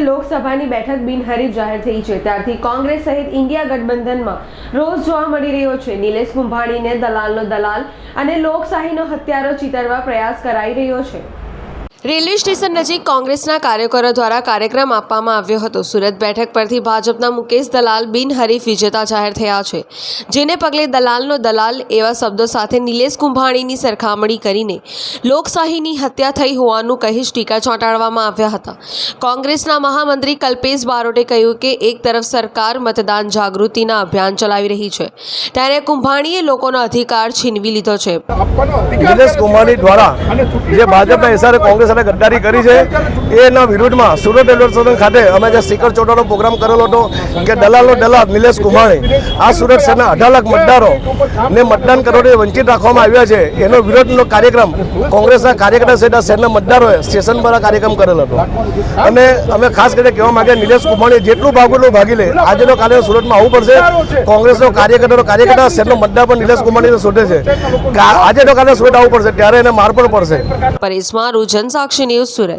લોકસભાની બેઠક બિનહરીફ જાહેર થઈ છે. ત્યારથી કોંગ્રેસ સહિત ઇન્ડિયા ગઠબંધનમાં રોષ જોવા મળી રહ્યો છે. નિલેશ કુંભાણીને દલાલનો દલાલ અને લોકશાહીનો હત્યારો ચિતરવા પ્રયાસ કરાઈ રહ્યો છે. રેલવે સ્ટેશન નજીક કોંગ્રેસના કાર્યકરો દ્વારા કાર્યક્રમ આપવામાં આવ્યો હતો. સુરત બેઠક પરથી ભાજપના મુકેશ દલાલ બિનહરીફ વિજેતા જાહેર થયા છે. જેને પગલે દલાલનો દલાલ એવા શબ્દો સાથે નિલેશ કુંભાણીની સરખામણી કરીને લોકશાહીની હત્યા થઈ હોવાનું કહી ટીકા ચોંટાડવામાં આવ્યા હતા. કોંગ્રેસના મહામંત્રી કલ્પેશ બારોટે કહ્યું કે એક તરફ સરકાર મતદાન જાગૃતિના અભિયાન ચલાવી રહી છે. ત્યારે કુંભાણીએ લોકોનો અધિકાર છીનવી લીધો છે. નિલેશ કુંભાણી દ્વારા જે ભાજપના કોંગ્રેસ સાથે ગદ્દારી કરી છે. એના વિરુદ્ધમાં સુરત રેલવે ખાતે અમે જે સ્ટીકર ચોટાડો પ્રોગ્રામ કરેલો હતો કે દલાલનો દલાલ નિલેશ કુમાણી, આ સુરત શહેરના અઢાર લાખ મતદારો મતદાન કરવાથી વંચિત રાખવામાં આવ્યા છે. એનો વિરોધનો કાર્યક્રમ કોંગ્રેસના કાર્યકર્તા સહિત શહેરના મતદારોએ સ્ટેશન પર કાર્યક્રમ કરેલો હતો. અને અમે ખાસ કરીને કહેવા માંગે નિલેશ કુમાણી જેટલું ભાગ એટલું ભાગી લે આજે તો કાલે સુરતમાં આવવું પડશે. કોંગ્રેસનો કાર્યકર્તાનો કાર્યકર્તા શહેરનો મતદાર પણ નિલેશ કુમાણીને શોધે છે. આજે તો કાલે સુરત આવવું પડશે, ત્યારે એને માર પણ પડશે. પરેશમાં મારું જનસાક્ષી ન્યૂઝ સુરત